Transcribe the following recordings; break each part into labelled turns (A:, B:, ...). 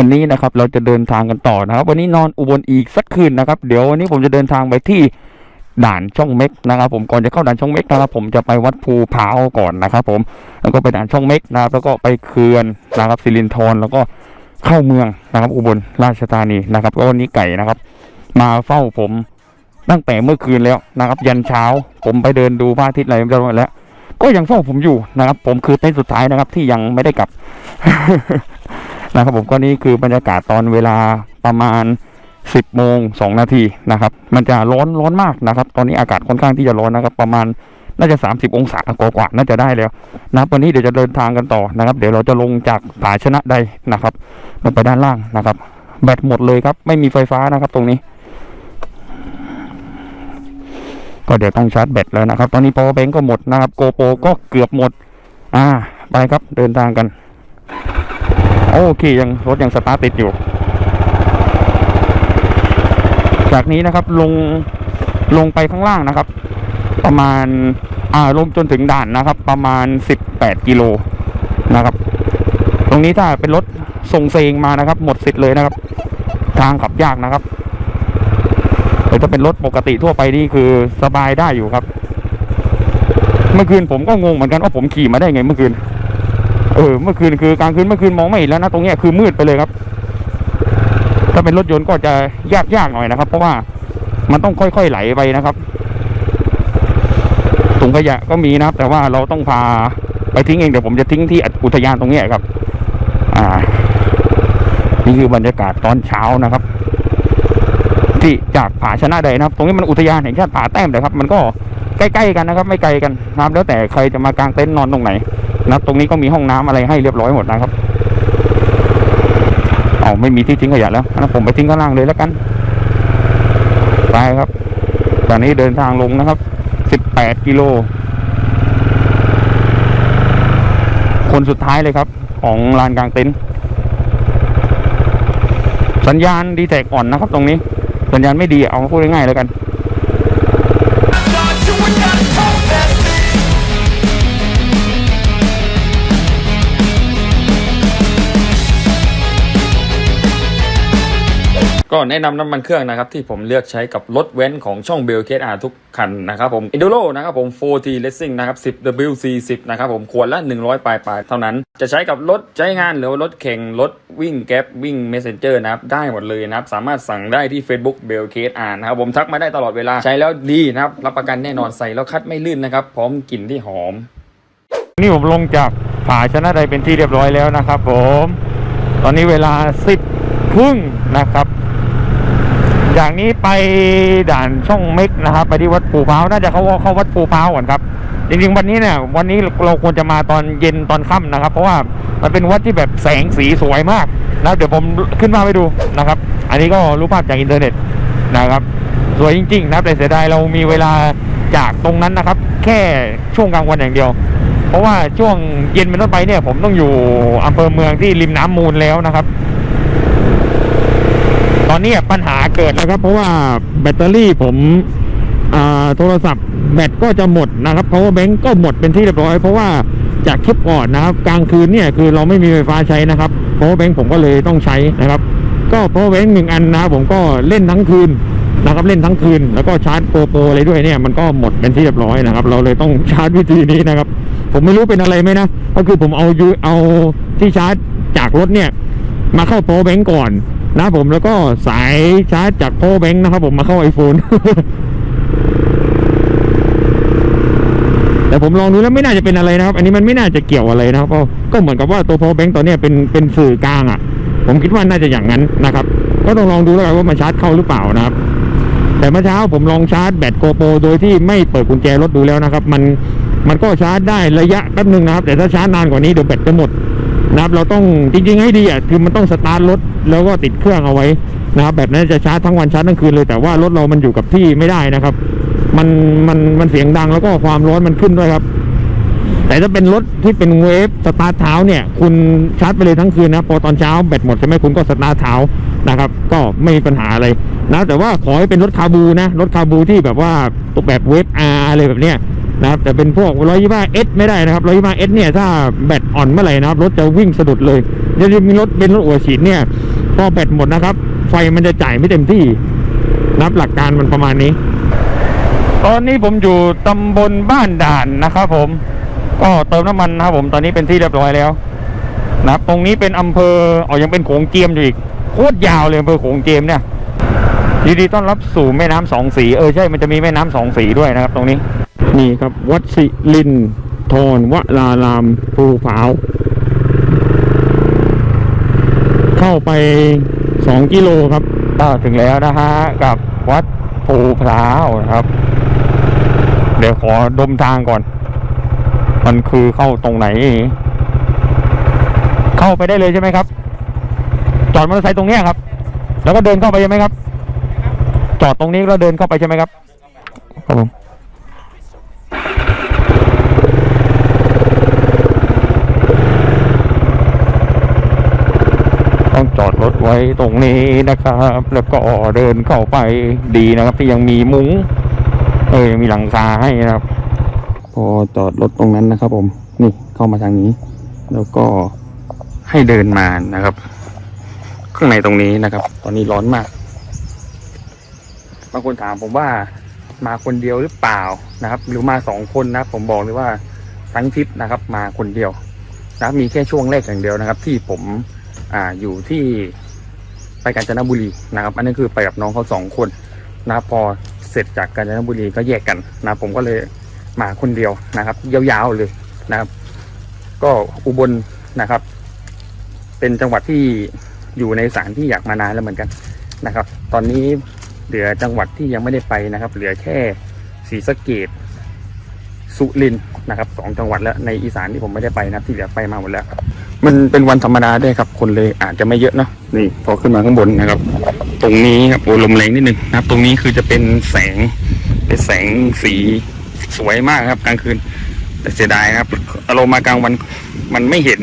A: วันนี้นะครับเราจะเดินทางกันต่อนะครับ วันนี้นอนอุบลอีกสักคืนนะครับ เดี๋ยววันนี้ผมจะเดินทางไปที่ด่านช่องเม็กนะครับ ผมก่อนจะเข้าด่านช่องเม็กนะครับผมจะไปวัดภูพร้าก่อนนะครับ ผมแล้วก็ไปด่านช่องเม็กนะครับ แล้วก็ไปเขื่อนนะครับสิรินธรแล้วก็เข้าเมืองนะครับ อุบลราชธานีนะครับก็วันนี้ไก่นะครับ มาเฝ้าผมตั้งแต่เมื่อคืนแล้วนะครับ ยันเช้าผมไปเดินดูพระอาทิตย์อะไรเรียบร้อยแล้ว ก็ยังเฝ้าผมอยู่นะครับ ผมคือเต้นสุดท้ายนะครับ ที่ยังไม่ได้กลับ นะครับผมก็นี่คือบรรยากาศตอนเวลาประมาณ 10โมง2นาทีนะครับมันจะร้อนร้อนมากนะครับ ตอนนี้อากาศค่อนข้างที่จะร้อนนะครับ ประมาณน่าจะ 30 องศากว่าๆน่าจะได้แล้วนะครับวันนี้เดี๋ยวจะเดินทางกันต่อนะครับ เดี๋ยวเราจะลงจากผาชนะใดนะครับ ลงไปด้านล่างนะครับ แบตหมดเลยครับ ไม่มีไฟฟ้านะครับตรงนี้ ก็เดี๋ยวตั้งชาร์จแบตแล้วนะครับ ตอนนี้ power bank ก็หมดนะครับ โกโปรก็เกือบหมด อ่า ไปครับเดินทางกัน โอเคยังรถยังสตาร์ทติดอยู่ จากนี้นะครับลงลงไปข้างล่างนะครับ ประมาณอ่าลงจนถึงด่านนะครับ ประมาณ 18 กิโลนะครับ ตรงนี้ถ้าเป็นรถส่งเซงมานะครับ หมดสิทธิ์เลยนะครับ ทางขับยากนะครับแต่ถ้าเป็นรถปกติทั่วไปนี่คือสบายได้อยู่ครับ เมื่อคืนผมก็งงเหมือนกันว่าผมขี่มาได้ไงเมื่อคืน เออเมื่อคืนคือกลางคืนเมื่อคืนมองไม่เห็นแล้วนะตรงเนี้ยคือมืดไปเลยครับ ถ้าเป็นรถยนต์ก็จะยากยากหน่อยนะครับ เพราะว่ามันต้องค่อยๆไหลไปนะครับถุงขยะก็มีนะครับ แต่ว่าเราต้องพาไปทิ้งเองเดี๋ยวผมจะทิ้งที่อุทยานตรงนี้ครับ อ่า นี่คือบรรยากาศตอนเช้านะครับ ที่จากผาชนะใดนะครับ ตรงนี้มันอุทยานแห่งชาติผาแต้มเลยครับ มันก็ใกล้ๆกันนะครับ ไม่ไกลกันนะครับแล้วแต่ใครจะมากางเต็นท์นอนตรงไหน นะตรงนี้ก็มีห้องน้ำอะไรให้เรียบร้อยหมดนะครับเอาไม่มีที่ทิ้งขยะแล้วนะผมไปทิ้งข้างล่างเลยแล้วกันไปครับ ตอนนี้เดินทางลงนะครับ18กิโล คนสุดท้ายเลยครับ ของลานกลางเต็นท์สัญญาณดีแทกอ่อนนะครับ ตรงนี้ สัญญาณไม่ดีเอาพูดง่ายๆแล้วกัน ก็แนะนำน้ำมันเครื่องนะครับที่ผมเลือกใช้กับรถเว้นของช่องเบลเคสอาทุกคันนะครับผม Enduro นะครับผม 4T Racing นะครับ 10 WC10 นะครับผมขวดละ 100 ปลายปลายเท่านั้น จะใช้กับรถใช้งานหรือรถแข่งรถวิ่งแก๊ปวิ่ง Messenger นะครับ ได้หมดเลยนะครับ สามารถสั่งได้ที่ Facebook เบลเคสอานะครับผมทักมาได้ตลอดเวลาใช้แล้วดีนะครับ รับประกันแน่นอนใส่แล้วคัดไม่ลื่นนะครับพร้อมกลิ่นที่หอม นี่ผมลงจากผาชนะใดเป็นที่เรียบร้อยแล้วนะครับผม ตอนนี้เวลา 10ครึ่งนะครับ จากนี้ไปด่านช่องเม็กนะครับ ไปที่วัดปูพร้าวน่าจะเข้าเข้าวัดปูพร้าวก่อนครับจริงๆวันนี้เนี่ยวันนี้เราควรจะมาตอนเย็นตอนค่ำนะครับ เพราะว่ามันเป็นวัดที่แบบแสงสีสวยมากนะเดี๋ยวผมขึ้นมาไปดูนะครับ อันนี้ก็รู้ภาพจากอินเทอร์เน็ตนะครับสวยจริง ๆ นะแต่เสียดายเรามีเวลาจากตรงนั้นนะครับ แค่ช่วงกลางวันอย่างเดียว เพราะว่าช่วงเย็นเป็นต้นไปเนี่ยผมต้องอยู่อำเภอเมืองที่ริมน้ำมูลแล้วนะครับ อนนี้ปัญหาเกิดนะครับ เพราะว่าแบตเตอรี่ผมโทรศัพท์แบตก็จะหมดนะครับ power bank ก็หมดเป็นที่เรียบร้อย เพราะว่าจากคลิปก่อนนะครับ กลางคืนเนี่ยคือเราไม่มีไฟฟ้าใช้นะครับ power bank ผมก็เลยต้องใช้นะครับ ก็ power bank หนึ่งอันนะผมก็เล่นทั้งคืนนะครับเล่นทั้งคืน แล้วก็ชาร์จโปรโปรอะไรด้วยเนี่ยมันก็หมดเป็นที่เรียบร้อยนะครับ เราเลยต้องชาร์จวิธีนี้นะครับ ผมไม่รู้เป็นอะไรไหมนะก็คือผมเอายูเอาที่ชาร์จจากรถเนี่ยมาเข้า power bank ก่อน นะผมแล้วก็สายชาร์จจาก power bank นะครับผมมาเข้า iPhone แต่ผมลองดูแล้วไม่น่าจะเป็นอะไรนะครับ อันนี้มันไม่น่าจะเกี่ยวอะไรนะครับก็ก็เหมือนกับว่าตัว power bank ตัวนี้เป็นเป็นสื่อกลางอะ่ะ ผมคิดว่าน่าจะอย่างนั้นนะครับ ก็ต้องลองดูแล้วกันว่ามันชาร์จเข้าหรือเปล่านะครับ แต่เมื่อเช้าผมลองชาร์จแบตโกโปรโดยที่ไม่เปิดกุญแจรถดูแล้วนะครับ มันมันก็ชาร์จได้ระยะแป๊บนึงนะครับ แต่ถ้าชาร์จนานกว่านี้เดี๋ยวแบตจะหมดนะครับเราต้องจริงๆให้ดีอะคือมันต้องสตาร์ทรถ แล้วก็ติดเครื่องเอาไว้นะครับ แบบนั้นจะชาร์จทั้งวันชาร์จทั้งคืนเลยแต่ว่ารถเรามันอยู่กับที่ไม่ได้นะครับ มันมันมันเสียงดังแล้วก็ความร้อนมันขึ้นด้วยครับ แต่ถ้าเป็นรถที่เป็นเวฟสตาร์ทเท้าเนี่ย คุณชาร์จไปเลยทั้งคืนนะพอตอนเช้าแบตหมดใช่ไหมคุณก็สตาร์ทเท้านะครับ ก็ไม่มีปัญหาอะไรนะแต่ว่าขอให้เป็นรถคาบูนะรถคาบูที่แบบว่าแบบเวฟอาร์อะไรแบบเนี้ย นะครับแต่เป็นพวกร้อยยี่ห้าเอสไม่ได้นะครับร้อยยี่ห้าเอสเนี่ยถ้าแบตอ่อนเมื่อไหร่นะครับรถจะวิ่งสะดุดเลยจะมีรถเป็นรถอัวฉีดเนี่ยพอแบตหมดนะครับ ไฟมันจะจ่ายไม่เต็มที่นะครับหลักการมันประมาณนี้ ตอนนี้ผมอยู่ตำบลบ้านด่านนะครับผมก็เติมน้ำมันนะครับผมตอนนี้เป็นที่เรียบร้อยแล้วนะครับตรงนี้เป็นอำเภออ๋อยังเป็นโขงเจียมอยู่อีกโคตรยาวเลยอำเภอโขงเจียมเนี่ย ยินดีต้อนรับสู่แม่น้ำสองสี เออใช่ มันจะมีแม่น้ำสองสีด้วยนะครับ ตรงนี้ นี่ครับ วัดสิลินทรวรารามภูผาว เข้าไปสองกิโลครับก็ถึงแล้วนะฮะ กับวัดภูพร้าวนะครับ เดี๋ยวขอดมทางก่อน มันคือเข้าตรงไหน เข้าไปได้เลยใช่ไหมครับ จอดมอเตอร์ไซค์ตรงเนี้ยครับ แล้วก็เดินเข้าไปใช่ไหมครับ จอดตรงนี้แล้วเดินเข้าไปใช่ไหมครับครับผมต้องจอดรถไว้ตรงนี้นะครับ แล้วก็เดินเข้าไปดีนะครับ ที่ยังมีมุ้งเออมีหลังคาให้นะครับ พอจอดรถตรงนั้นนะครับ ผมนี่เข้ามาทางนี้ แล้วก็ให้เดินมานะครับ ข้างในตรงนี้นะครับ ตอนนี้ร้อนมาก บางคนถามผมว่ามาคนเดียวหรือเปล่านะครับ หรือมาสองคนนะครับผมบอกเลยว่าทั้งทริปนะครับ มาคนเดียวนะครับมีแค่ช่วงแรกอย่างเดียวนะครับ ที่ผมอ่าอยู่ที่ไปกาญจนบุรีนะครับ อันนี้คือไปกับน้องเขาสองคนนะพอเสร็จจากกาญจนบุรีก็แยกกันนะผมก็เลยมาคนเดียวนะครับ ยาวๆเลยนะครับ ก็อุบลนะครับ เป็นจังหวัดที่อยู่ในสารที่อยากมานานแล้วเหมือนกันนะครับ ตอนนี้ เหลือจังหวัดที่ยังไม่ได้ไปนะครับ เหลือแค่ศรีสะเกดสุรินทร์นะครับสองจังหวัดแล้วในอีสานที่ผมไม่ได้ไปนะที่เหลือไปมาหมดแล้ว มันเป็นวันธรรมดาด้วยครับ คนเลยอาจจะไม่เยอะเนาะนี่ พอขึ้นมาข้างบนนะครับ ตรงนี้ครับโอ้ลมแรงนิดนึงนะครับ ตรงนี้คือจะเป็นแสงเป็นแสงสีสวยมากครับกลางคืน แต่เสียดายครับอารมณ์มากลางวันมันไม่เห็น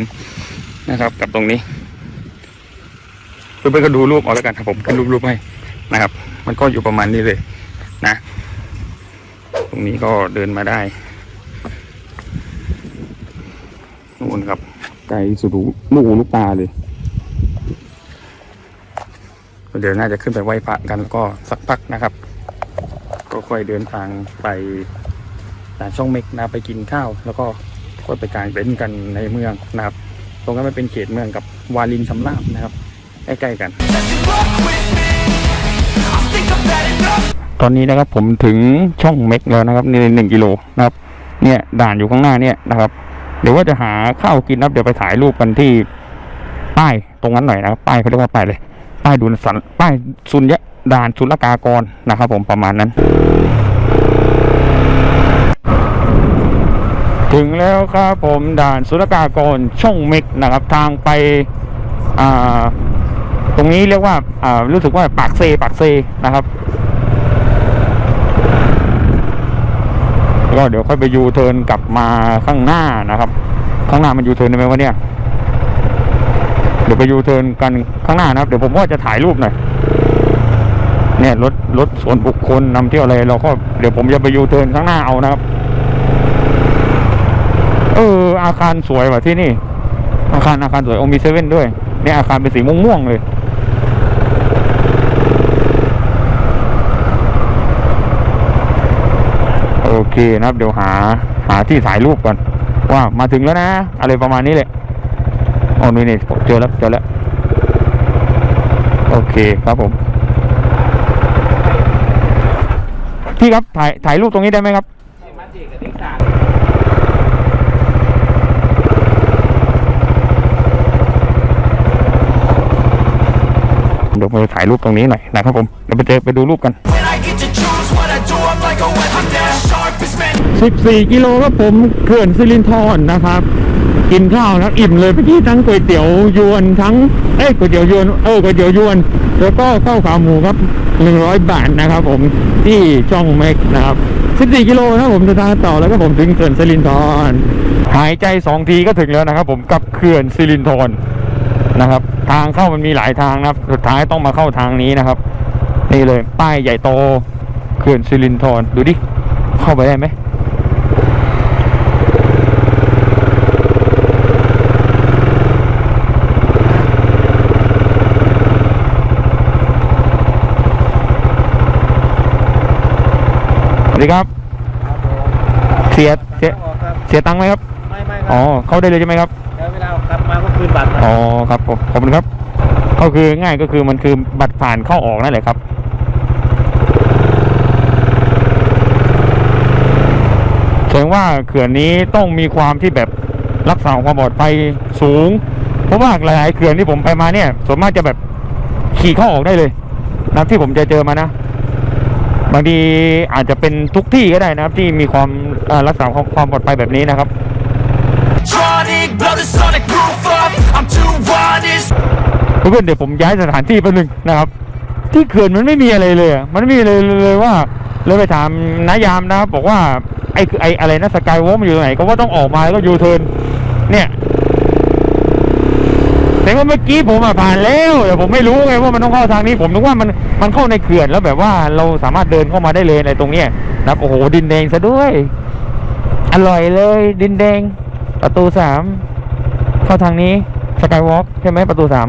A: นะครับ กับตรงนี้เพื่อนๆก็ดูรูปเอาแล้วกันครับผมก็รูปรูปให้ นะครับ มันก็อยู่ประมาณนี้เลยนะ ตรงนี้ก็เดินมาได้นู่นครับ ไกลสุดลูกลูกหูลูกตาเลยเดี๋ยวน่าจะขึ้นไปไหว้พระกันแล้วก็สักพักนะครับ ก็ค่อยเดินทางไปด่านช่องเม็กนะไปกินข้าว แล้วก็ค่อยไปกางเต็นท์กันในเมืองนะครับ ตรงนั้นมันเป็นเขตเมืองกับวาลินชำราบนะครับใกล้ๆกัน ตอนนี้นะครับผมถึงช่องเม็กแล้วนะครับนี่หนึ่งกิโลนะครับ เนี่ยด่านอยู่ข้างหน้าเนี่ยนะครับ เดี๋ยวว่าจะหาข้าวกินนะครับเดี๋ยวไปถ่ายรูปกันที่ป้ายตรงนั้นหน่อยนะครับป้ายเขาเรียกว่าป้ายเลย ป้ายดูสันป้ายสุญญะด่านศุลกากรนะครับ ผมประมาณนั้น ถึงแล้วครับผมด่านศุลกากรช่องเม็กนะครับ ทางไปอ่าตรงนี้เรียกว่าอ่ารู้สึกว่าปากเซปากเซนะครับ ก็เดี๋ยวค่อยไปยูเทิร์นกลับมาข้างหน้านะครับ ข้างหน้ามันยูเทิร์นได้ไหมวะเนี่ยเดี๋ยวไปยูเทิร์นกันข้างหน้านะครับ เดี๋ยวผมว่าจะถ่ายรูปหน่อยเนี่ยรถรถส่วนบุคคลนำเที่ยวอะไรเราก็เดี๋ยวผมจะไปยูเทิร์นข้างหน้าเอานะครับ เออ อาคารสวยว่ะที่นี่ อาคารอาคารสวยโอมีเซเว่นด้วยเนี่ยอาคารเป็นสีม่วงๆเลย โอ เคนะครับ เดี๋ยวหาหาที่ถ่ายรูปก่อนว่ามาถึงแล้วนะ อะไรประมาณนี้แหละอ๋อนี่นี่เจอแล้วเจอแล้ว โอเคครับผม พี่ครับถ่ายถ่ายรูปตรงนี้ได้ไหมครับเดี๋ยวไปถ่ายรูปตรงนี้หน่อยนะครับผมเดี๋ยวไปเจอไปดูรูปกัน 14 กิโลครับผมเขื่อนสิรินธรนะครับ กินข้าวนะอิ่มเลยเมื่อกี้ทั้งก๋วยเตี๋ยวยวนทั้งเอ้ก๋วยเตี๋ยวยวนเออก๋วยเตี๋ยวยวน แล้วก็ข้าวขาหมูครับ 100 บาทนะครับ ผมที่ช่องเม็กนะครับ14กิโลนะครับผมเดินทางต่อแล้วก็ผมถึงเขื่อนสิรินธรหายใจสองทีก็ถึงแล้วนะครับ ผมกับเขื่อนสิรินธรนะครับ ทางเข้ามันมีหลายทางนะครับสุดท้ายต้องมาเข้าทางนี้นะครับ นี่เลยป้ายใหญ่โตเขื่อนสิรินธรดูดิเข้าไปได้ไหม ดีครับเสียเสียเสียตังค์ไหมครับ
B: ไม่ไม่ค
A: อ๋
B: รั
A: อบเข้าได้เลยใช่ไหมครับ
B: แล้วเวลากลับมาก็คืนบัตรมา
A: อ๋อครับผมขอบคุณครับ ก็คือง่ายก็คือมันคือบัตรผ่านเข้าออกนั่นแหละครับแสดงว่าเขื่อนนี้ต้องมีความที่แบบรักษาความปลอดภัยสูง เพราะว่าหลายๆเขื่อนที่ผมไปมาเนี่ยส่วนมากจะแบบขี่เข้าออกได้เลยนะครับที่ผมจะเจอมานะ บางทีอาจจะเป็นทุกที่ก็ได้นะครับ ที่มีความเอ่อรักษาความความปลอดภัยแบบนี้นะครับ
C: Tronic, blow the sonic roof up. I'm too honest.
A: เพื่อนๆเดี๋ยวผมย้ายสถานที่แป๊บนึงนะครับ ที่เขื่อนมันไม่มีอะไรเลยอะมันไม่มีเลยเลยว่าเลยไปถามนายามนะครับบอกว่าไอ้ไอ้อะไรนะสกายวอล์กมันอยู่ตรงไหนก็ว่าต้องออกมาแล้วก็ยูเทิร์นเนี่ย แต่ว่าเมื่อกี้ผมผ่านแล้วแต่ผมไม่รู้ไงว่ามันต้องเข้าทางนี้ผมนึกว่ามันมันเข้าในเขื่อนแล้วแบบว่าเราสามารถเดินเข้ามาได้เลยในตรงเนี้ยนะโอ้โหดินแดงซะด้วย อร่อยเลย ดินแดง ประตูสามเข้าทางนี้สกายวอล์กใช่ไหมประตูสาม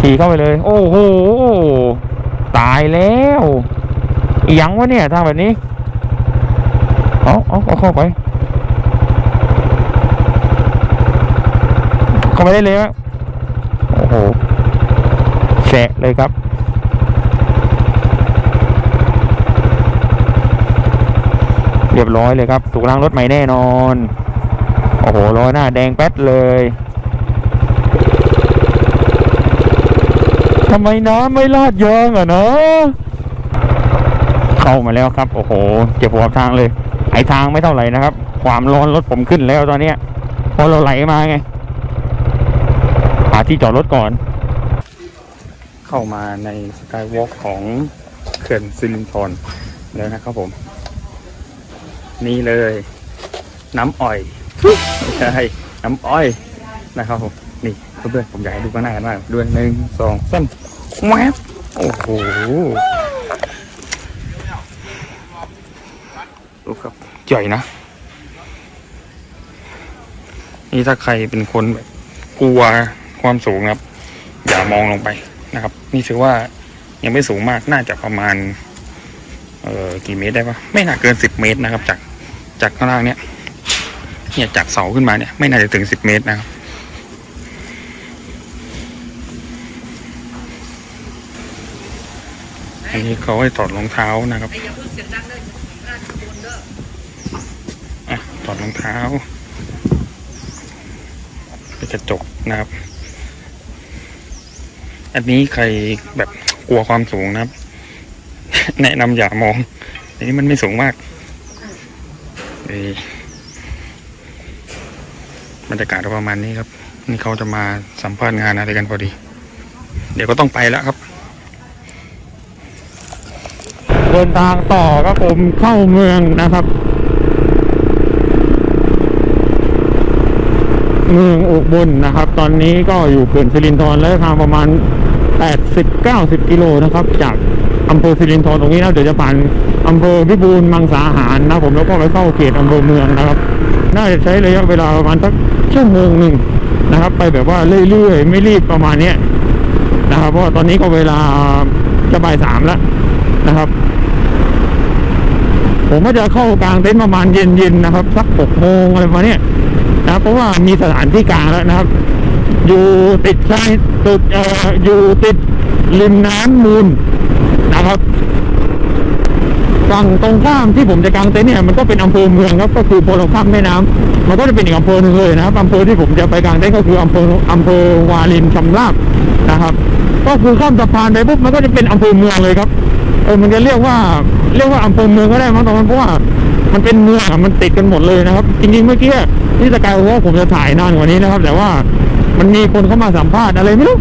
A: ขี่เข้าไปเลย โอ้โหตายแล้วอีหยังวะเนี่ยทางแบบนี้เอาเอาเอาเข้าไปเข้าไปได้เลยไหม โอ้โหแฉะเลยครับ เรียบร้อยเลยครับ ถูกล้างรถใหม่แน่นอน โอ้โหล้อหน้าแดงแป๊ดเลยทำไมน้ำไม่ลาดยางอะนะเข้ามาแล้วครับ โอ้โห เจ็บหัวทางเลย ไอทางไม่เท่าไหร่นะครับ ความร้อนรถผมขึ้นแล้วตอนเนี้ยเพราะเราไหลมาไงาที่จอดรถก่อน เข้ามาในสกายวอล์กของเขื่อนซิลินทรแล้วนะครับผม นี่เลย น้ำอ้อยไม่ใช่น้ำอ้อยนะครับผมนี่เพื่อนๆผมอยากให้ดูข้างหน้ากันมากด้วยหนึ่งสองสามแวบโอ้โหดูครับใหญ่นะนี่ถ้าใครเป็นคนแบบกลัว ความสูงครับ อย่ามองลงไปนะครับ นี่ถือว่ายังไม่สูงมากน่าจะประมาณ เอ่อกี่เมตรได้ปะไม่น่าเกินสิบเมตรนะครับ จากจากข้างล่างเนี้ยเนี่ยจากเสาขึ้นมาเนี่ยไม่น่าจะถึงสิบเมตรนะครับอันนี้เขาให้ถอดรองเท้านะครับอะถอดรองเท้าเป็นกระจกนะครับ อันนี้ใครแบบกลัวความสูงนะครับ แนะนำอย่ามอง อันนี้มันไม่สูงมากบรรยากาศประมาณนี้ครับ นี่เขาจะมาสัมภาษณ์งานอะไรกันพอดี เดี๋ยวก็ต้องไปแล้วครับ เดินทางต่อครับผมเข้าเมืองนะครับ เมืองอุบลนะครับ ตอนนี้ก็อยู่เขื่อนสิรินธรและทางประมาณ 80-90 กิโลนะครับ จากอำเภอสิรินธรตรงนี้นะเดี๋ยวจะผ่านอำเภอพิบูลมังสาหารนะผมแล้วก็ไปเข้าเขตอำเภอเมืองนะครับ น่าจะใช้ระยะเวลาประมาณสักชั่วโมงหนึ่งนะครับ ไปแบบว่าเรื่อยๆ ไม่รีบประมาณนี้นะครับ เพราะตอนนี้ก็เวลาจะบ่ายสามแล้วนะครับ ผมก็จะเข้ากลางเต็นท์ประมาณเย็นๆนะครับ สักหกโมงอะไรประมาณนี้ นะครับเพราะว่ามีสถานที่กลางแล้วนะครับ อยู่ติดชายติดออยู่ติดริมน้ำมูลนะครับฝั่งตรงข้ามที่ผมจะกางเต็นท์เนี่ยมันก็เป็นอำเภอเมืองครับก็คือพอเราข้ามแม่น้ำมันก็จะเป็นอีกอำเภอหนึ่งเลยนะครับอำเภอที่ผมจะไปกางเต็นท์ก็คืออำเภออำเภอวารินชำราบนะครับ ก็คือข้ามสะพานไปปุ๊บมันก็จะเป็นอำเภอเมืองเลยครับเออมันจะเรียกว่าเรียกว่าอำเภอเมืองก็ได้มั้งตอนนั้นเพราะว่ามันเป็นเมืองมันติดกันหมดเลยนะครับ จริงๆเมื่อกี้ ที่สกายว่าผมจะถ่ายนานกว่านี้นะครับ แต่ว่ามันมีคนเข้ามาสัมภาษณ์อะไรไม่รู้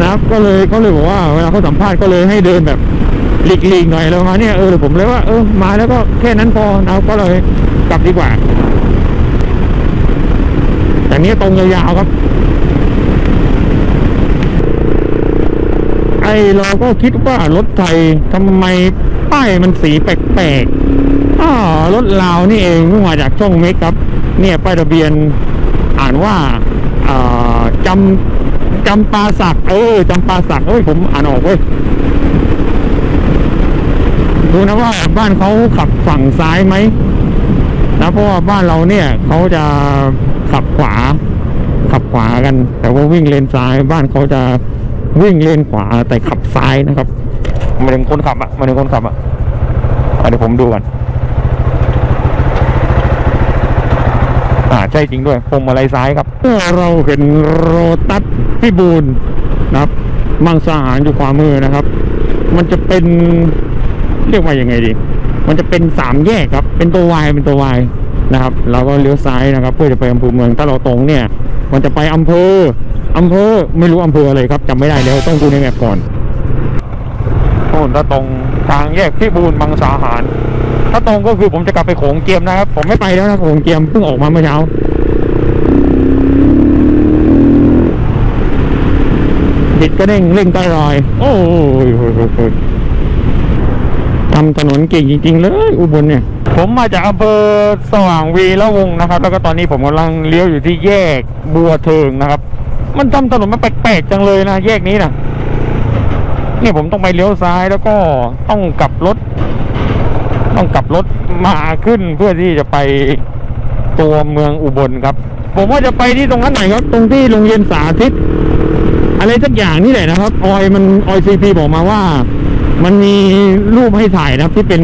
A: นะครับ ก็เลยก็เลยบอกว่าเวลาเขาสัมภาษณ์ก็เลยให้เดินแบบหลีกๆหน่อยแล้วมาเนี่ยเออผมเลยว่าเออมาแล้วก็แค่นั้นพอนะครับก็เลยกลับดีกว่าแต่นี้ตรงยาวๆครับ ไอเราก็คิดว่ารถไทยทำไมป้ายมันสีแปลกๆอ้ารถลาวนี่เองเพิ่งมาจากช่องเมกครับ เนี่ยป้ายทะเบียนอ่านว่าจำจำปาสักเออจำปาสักเอ้ยผมอ่านออกเว้ยดูนะว่าบ้านเขาขับฝั่งซ้ายไหมนะเพราะว่าบ้านเราเนี่ยเขาจะขับขวา ขับขวากัน แต่ว่าวิ่งเลนซ้าย บ้านเขาจะวิ่งเลนขวาแต่ขับซ้ายนะครับมาถึงคนขับอะมาถึงคนขับอะอะเดี๋ยวผมดูกันอ่า ใช่จริงด้วยพวงมาลัยซ้ายครับเมื่อเราเห็นโรตัสพิบูลนะครับ มังสาหารอยู่ขวามือนะครับ มันจะเป็นเรียกว่ายังไงดี มันจะเป็นสามแยกครับ เป็นตัววายเป็นตัววายนะครับ เราก็เลี้ยวซ้ายนะครับ เพื่อจะไปอำเภอเมือง ถ้าเราตรงเนี่ย มันจะไปอำเภออำเภอไม่รู้อำเภออะไรครับจำไม่ได้แล้วต้องดูในแมปก่อนโน่นถ้าตรงทางแยกพิบูลมังสาหาร ถ้าตรงก็คือผมจะกลับไปโขงเกียมนะครับ ผมไม่ไปแล้วนะโขงเกียมเพิ่งออกมาเมื่อเช้าบิดก็เร่งเร่งใต้รอยโอ้ยโอ้ยโอ้ยโอ้ยทำถนนเก่งจริง ๆ เลย อุบลเนี่ย ผมมาจากอำเภอสว่างวีละวงนะครับ แล้วก็ตอนนี้ผมกำลังเลี้ยวอยู่ที่แยกบัวเทิงนะครับ มันทำถนนมันแปลกๆจังเลยนะแยกนี้นะนี่ผมต้องไปเลี้ยวซ้ายแล้วก็ต้องกลับรถ ต้องกลับรถมาขึ้นเพื่อที่จะไปตัวเมืองอุบลครับ ผมว่าจะไปที่ตรงนั้นไหนครับ ตรงที่โรงเรียนสาธิต อะไรสักอย่างนี่แหละนะครับ ออยมันออยซีพีบอกมาว่า มันมีรูปให้ถ่ายนะครับที่เป็น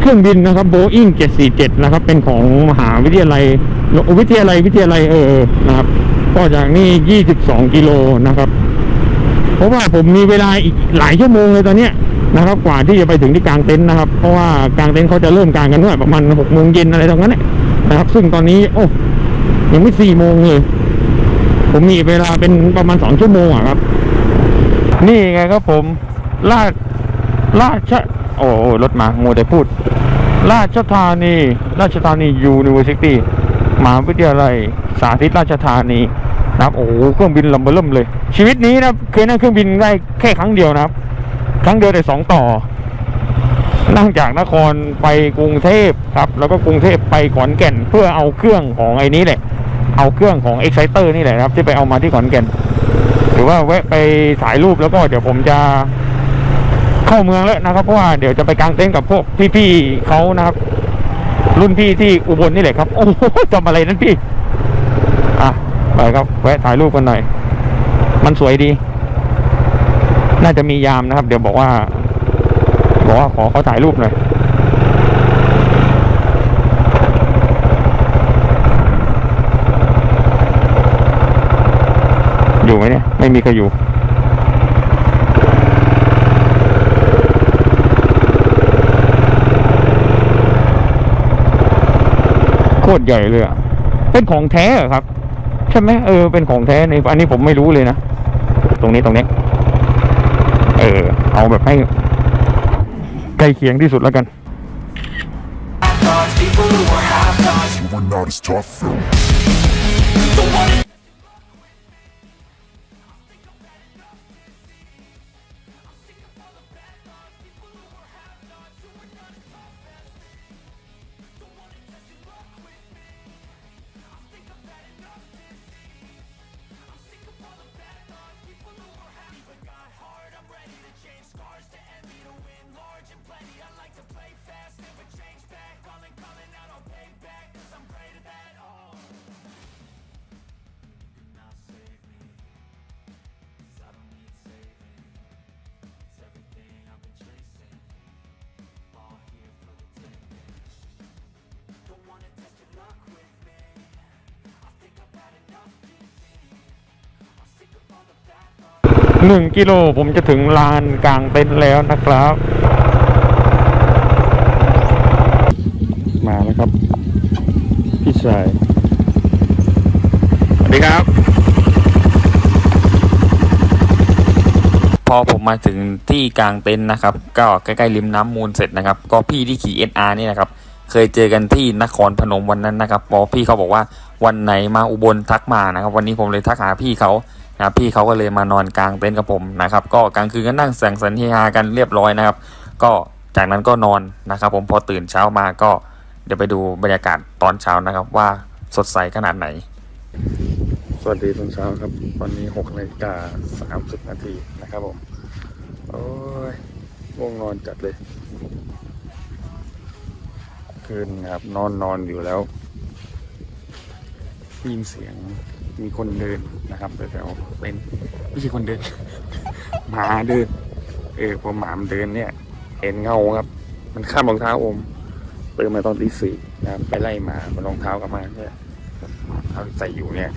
A: เครื่องบินนะครับโบอิง747 นะครับ เป็นของมหาวิทยาลัยวิทยาลัยวิทยาลัยเออนะครับ ก็จากนี่ 22 กิโลนะครับ เพราะว่าผมมีเวลาอีกหลายชั่วโมงเลยตอนเนี้ย นะครับกว่าที่จะไปถึงที่กลางเต็นท์นะครับ เพราะว่ากลางเต็นท์เขาจะเริ่มกลางกันเมื่อประมาณ6โมงเย็นอะไรตรงนั้นเนี่ยนะครับ ซึ่งตอนนี้โอ้ยังไม่4โมงเลยผมมีเวลาเป็นประมาณสองชั่วโมงอะครับ นี่ไงครับผมลาดลาดชโอ้โอ้รถมาโมแต่พูดราชธานี ราชธานียูนิเวอร์ซิตี้มหาวิทยาลัยสาธิตราชธานีนะครับ โอ้โหเครื่องบินลำเบิ่มเลย ชีวิตนี้นะเคยนั่งเครื่องบินได้แค่ครั้งเดียวนะครับ ครั้งเดียวแต่สองต่อ นั่งจากนครไปกรุงเทพครับ แล้วก็กรุงเทพไปขอนแก่น เพื่อเอาเครื่องของไอ้นี้แหละเอาเครื่องของ Exciter นี่แหละครับ ที่ไปเอามาที่ขอนแก่น หรือว่าแวะไปถ่ายรูปแล้วก็เดี๋ยวผมจะเข้าเมืองแล้วนะครับ เพราะว่าเดี๋ยวจะไปกางเต็นท์กับพวกพี่ๆเขานะครับ รุ่นพี่ที่อุบลนี่แหละครับ โอ้โหจำอะไรนั้นพี่ อะ ไปครับ แวะถ่ายรูปกันหน่อย มันสวยดี น่าจะมียามนะครับ เดี๋ยวบอกว่า บอกว่าขอเขาถ่ายรูปหน่อยอยู่ไหมเนี่ย ไม่มีใครอยู่โคตรใหญ่เลยอะ เป็นของแท้เหรอครับ ใช่ไหมเออเป็นของแท้ในอันนี้ผมไม่รู้เลยนะ ตรงนี้ตรงนี้ เอาแบบให้ใกล้เคียงที่สุดแล้วกัน
C: Thoughts, people who are half thoughts.
D: You were not as tough though.
A: หนึ่งกิโลผมจะถึงลานกลางเต็นท์แล้วนะครับ มาแล้วครับ พี่ชายสวัสดีครับ
E: พอผมมาถึงที่กลางเต็นท์นะครับ ก็ใกล้ๆริมน้ำมูลเสร็จนะครับ ก็พี่ที่ขี่ SR นี่นะครับ เคยเจอกันที่นครพนมวันนั้นนะครับพอพี่เขาบอกว่าวันไหนมาอุบลทักมานะครับ วันนี้ผมเลยทักหาพี่เขา นะครับพี่เขาก็เลยมานอนกลางเต็นท์กับผมนะครับ ก็กลางคืนก็นั่งสังสรรค์เฮฮากันเรียบร้อยนะครับ ก็จากนั้นก็นอนนะครับ ผมพอตื่นเช้ามาก็เดี๋ยวไปดูบรรยากาศตอนเช้านะครับว่าสดใสขนาดไหน
A: สวัสดีตอนเช้าครับ ตอนนี้หกนาฬิกาสามสิบนาทีนะครับผม โอ้ย
E: ง่วงนอนจัดเลย คืนนะครับนอนนอนอยู่แล้วยินเสียง มีคนเดินนะครับแถวเป็นไม่ใช่คนเดิน หมาเดิน เออพอหมามันเดินเนี่ย เห็นเงาครับ มันข้ามรองเท้าอมเติมมาตอนตีสี่นะครับไปไล่หมาบนรองเท้ากลับมาเนี่ยเท้าใส่อยู่เนี่ย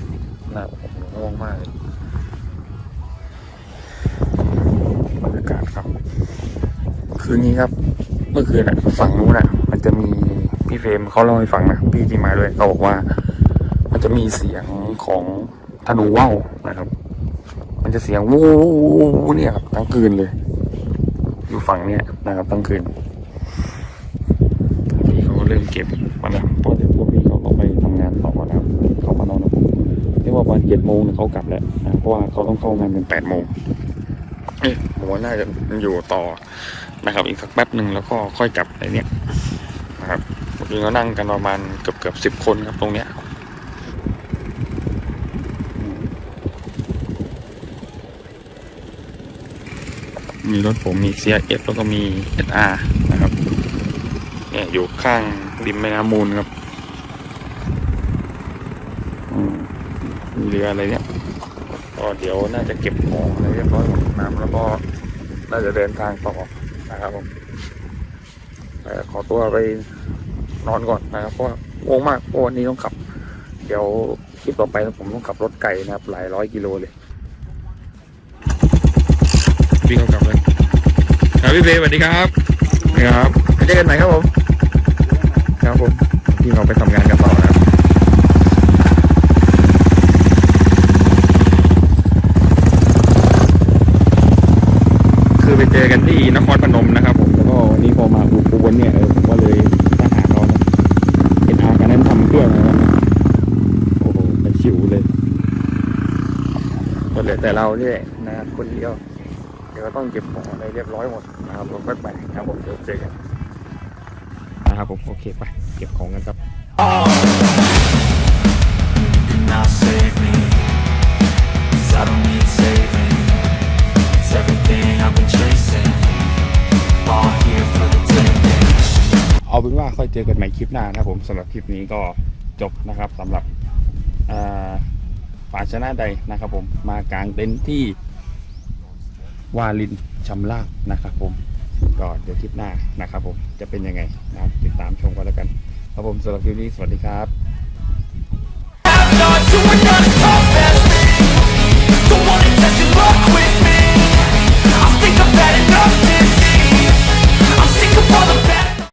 E: น่าผมง่วงมากเลยบรรยากาศครับ คืนนี้ครับ เมื่อคืนอะฝั่งนู้นอะมันจะมีพี่เฟรมเขาเล่าให้ฟังนะพี่ที่มาด้วยเขาบอกว่า มันจะมีเสียง ของธนูว่าวนะครับ มันจะเสียงวู้วู้วู้เนี่ยครับทั้งคืนเลย อยู่ฝั่งเนี้ยนะครับทั้งคืนพี่เขาเริ่มเก็บมาแล้วเพราะเดี๋ยวพวกพี่เขาต้องไปทำงานต่อนะครับเขามานอนกับผมเรียกว่าประมาณเจ็ดโมงเขากลับแล้วนะเพราะว่าเขาต้องเข้างานเป็นแปดโมงเอ๊ะผมว่าน่าจะอยู่ต่อนะครับ อีกสักแป๊บหนึ่งแล้วก็ค่อยกลับไอเนี้ยนะครับวันนี้ก็นั่งกันประมาณเกือบเกือบสิบคนครับตรงเนี้ย มีรถผมมี CRF แล้วก็มี SR นะครับเนี่ยอยู่ข้างริมแม่น้ำมูลครับมีเรืออะไรเนี่ยก็เดี๋ยวน่าจะเก็บของอะไรเรียบร้อยหมดน้ำแล้วก็น่าจะเดินทางต่อนะครับผมขอตัวไปนอนก่อนนะครับ เพราะว่าโง่วงมากเพราะวันนี้ต้องขับ เดี๋ยวคลิปต่อไปผมต้องขับรถไกลนะครับ หลายร้อยกิโลเลย วิ่งกลับเลยครับพี่เบสสวัสดีครับครับไปเจอกันใหม่ครับผม ครับผมพี่เราไปทำงานกันต่อนะครับคือไปเจอกันที่นครพนมนะครับผมแล้วก็วันนี้พอมาอุบลเนี่ยผมก็เลยทหาเราเห็นอาการนั้นทำเครื่องนะครับโอ้โหเป็นชิวเลยก็เหลือแต่เราเนี่ยนะครับคนเดียว ดี๋ยวก็ต้องเก็บของอะไรเรียบร้อยหมดนะครับผมก็ไปครับผมเดี๋ยวเจอกันนะครับผมโอเคไปเก็บของกันครับ
C: Now save me, 'cause I don't need saving. It's everything I've been chasing, all here for the taking.
E: เอาเป็นว่าค่อยเจอกันใหม่คลิปหน้านะครับผมสำหรับคลิปนี้ก็จบนะครับสำหรับอ่าป่าชนะใดนะครับผมมากลางเต็นท์ที่ วาลินชำลาบนะครับผมก่อนเดี๋ยวคลิปหน้านะครับผมจะเป็นยังไงนะติดตามชมกันแล้วกันครับผมสำหรับคลิปนี้สวัสดีครับ